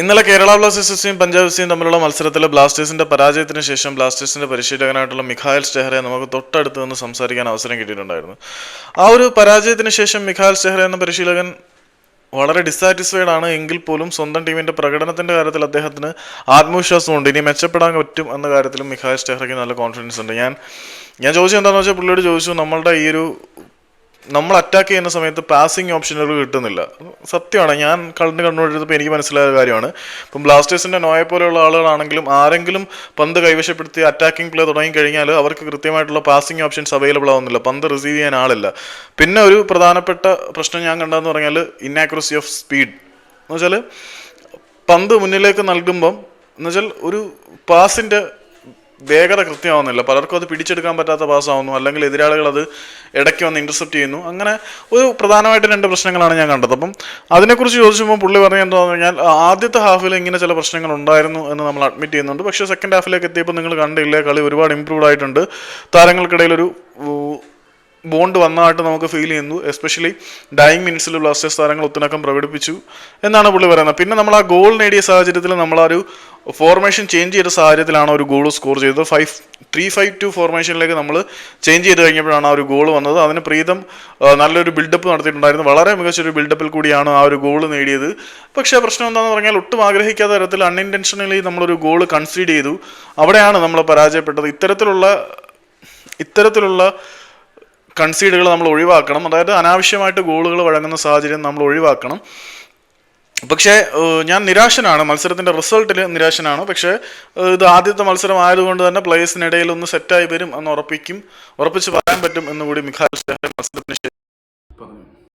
ഇന്നലെ കേരള ബ്ലാസ്റ്റേഴ്സ് എഫ്സിയും പഞ്ചാബ് എഫ്സിയും തമ്മിലുള്ള മത്സരത്തിലെ ബ്ലാസ്റ്റേഴ്സിന്റെ പരാജയത്തിന് ശേഷം ബ്ലാസ്റ്റേഴ്സിന്റെ പരിശീലകനായിട്ടുള്ള മിഖായൽ സ്റ്റെഹറെ നമുക്ക് തൊട്ടടുത്ത് നിന്ന് സംസാരിക്കാൻ അവസരം കിട്ടിയിട്ടുണ്ടായിരുന്നു. ആ ഒരു പരാജയത്തിന് ശേഷം മിഖായൽ സ്റ്റെഹറെ എന്ന പരിശീലകൻ വളരെ ഡിസാറ്റിസ്ഫൈഡ് ആണ്. എങ്കിൽ പോലും സ്വന്തം ടീമിന്റെ പ്രകടനത്തിന്റെ കാര്യത്തിൽ അദ്ദേഹത്തിന് ആത്മവിശ്വാസമുണ്ട് ഇനി മെച്ചപ്പെടാൻ പറ്റും എന്ന കാര്യത്തിലും മിഖായൽ സ്റ്റെഹ്റയ്ക്ക് നല്ല കോൺഫിഡൻസ് ഉണ്ട്. ഞാൻ ഞാൻ ചോദിച്ചത് എന്താണെന്ന് വെച്ചാൽ പുള്ളിയോട് ചോദിച്ചു നമ്മളുടെ ഈ ഒരു നമ്മൾ അറ്റാക്ക് ചെയ്യുന്ന സമയത്ത് പാസിംഗ് ഓപ്ഷനുകൾ കിട്ടുന്നില്ല. സത്യമാണ് ഞാൻ കണ്ട് കണ്ടുകൊണ്ടിരുന്നപ്പോൾ എനിക്ക് മനസ്സിലായ കാര്യമാണ്. ഇപ്പം ബ്ലാസ്റ്റേഴ്സിന്റെ നോയെ പോലെയുള്ള ആളുകളാണെങ്കിലും ആരെങ്കിലും പന്ത് കൈവശപ്പെടുത്തി അറ്റാക്കിംഗ് പ്ലേ തുടങ്ങി കഴിഞ്ഞാൽ അവർക്ക് കൃത്യമായിട്ടുള്ള പാസിംഗ് ഓപ്ഷൻസ് അവൈലബിൾ ആവുന്നില്ല. പന്ത് റിസീവ് ചെയ്യാൻ ആളില്ല. പിന്നെ ഒരു പ്രധാനപ്പെട്ട പ്രശ്നം ഞാൻ കണ്ടതെന്ന് പറഞ്ഞാൽ ഇന്നാക്യുറസി ഓഫ് സ്പീഡ് എന്ന് വെച്ചാൽ പന്ത് മുന്നിലേക്ക് നൽകുമ്പം എന്നുവെച്ചാൽ ഒരു പാസിന്റെ വേഗത കൃത്യമാവുന്നില്ല. പലർക്കും അത് പിടിച്ചെടുക്കാൻ പറ്റാത്ത പാസ്സാവുന്നു. അല്ലെങ്കിൽ എതിരാളികൾ അത് ഇടയ്ക്ക് വന്ന് ഇന്റർസെപ്റ്റ് ചെയ്യുന്നു. അങ്ങനെ ഒരു പ്രധാനമായിട്ട് രണ്ട് പ്രശ്നങ്ങളാണ് ഞാൻ കണ്ടത്. അപ്പം അതിനെക്കുറിച്ച് ചോദിച്ചപ്പോൾ പുള്ളി പറഞ്ഞ എന്താണെന്ന് പറഞ്ഞാൽ ആദ്യത്തെ ഹാഫിൽ ഇങ്ങനെ ചില പ്രശ്നങ്ങൾ ഉണ്ടായിരുന്നു എന്ന് നമ്മൾ അഡ്മിറ്റ് ചെയ്യുന്നുണ്ട്. പക്ഷേ സെക്കൻഡ് ഹാഫിലേക്ക് എത്തിയപ്പോൾ നിങ്ങൾ കണ്ടില്ലേ കളി ഒരുപാട് ഇമ്പ്രൂവ് ആയിട്ടുണ്ട്. താരങ്ങൾക്കിടയിൽ ഒരു ബോണ്ട് വന്നതായിട്ട് നമുക്ക് ഫീൽ ചെയ്യുന്നു. എസ്പെഷ്യലി ഡൈങ് മിനിറ്റ്സിൽ ബ്ലാസ്റ്റേഴ്സ് താരങ്ങൾ ഒത്തിനക്കം പ്രകടിപ്പിച്ചു. എന്നാണ് പുള്ളി പറയുന്നത്. പിന്നെ നമ്മൾ ആ ഗോൾ നേടിയ സാഹചര്യത്തിൽ നമ്മൾ ആ ഒരു ഫോർമേഷൻ ചേഞ്ച് ചെയ്ത സാഹചര്യത്തിലാണ് ഒരു ഗോൾ സ്കോർ ചെയ്തത്. ഫൈവ് ത്രീ ഫൈവ് ടു ഫോർമേഷനിലേക്ക് നമ്മൾ ചേഞ്ച് ചെയ്ത് കഴിഞ്ഞപ്പോഴാണ് ആ ഒരു ഗോൾ വന്നത്. അതിന് പ്രീതം നല്ലൊരു ബിൽഡപ്പ് നടത്തിയിട്ടുണ്ടായിരുന്നു. വളരെ മികച്ചൊരു ബിൽഡപ്പിൽ കൂടിയാണ് ആ ഒരു ഗോൾ നേടിയത്. പക്ഷേ പ്രശ്നം എന്താണെന്ന് പറഞ്ഞാൽ ഒട്ടും ആഗ്രഹിക്കാത്ത തരത്തിൽ അൺഇന്റൻഷനലി നമ്മളൊരു ഗോൾ കൺസീഡ് ചെയ്തു. അവിടെയാണ് നമ്മൾ പരാജയപ്പെട്ടത്. ഇത്തരത്തിലുള്ള ഇത്തരത്തിലുള്ള കൺസീഡുകൾ നമ്മൾ ഒഴിവാക്കണം. അതായത് അനാവശ്യമായിട്ട് ഗോളുകൾ വഴങ്ങുന്ന സാഹചര്യം നമ്മൾ ഒഴിവാക്കണം. പക്ഷേ ഞാൻ നിരാശനാണ്. മത്സരത്തിന്റെ റിസൾട്ടിൽ നിരാശനാണ്. പക്ഷേ ഇത് ആദ്യത്തെ മത്സരം ആയതുകൊണ്ട് തന്നെ പ്ലേയേഴ്സിനിടയിൽ ഒന്ന് സെറ്റായി വരും എന്ന് ഉറപ്പിക്കും. ഉറപ്പിച്ച് പറയാൻ പറ്റും എന്നുകൂടി മിഖാൽ സ്റ്റെഹ്റ മത്സരത്തിന് ശേഷം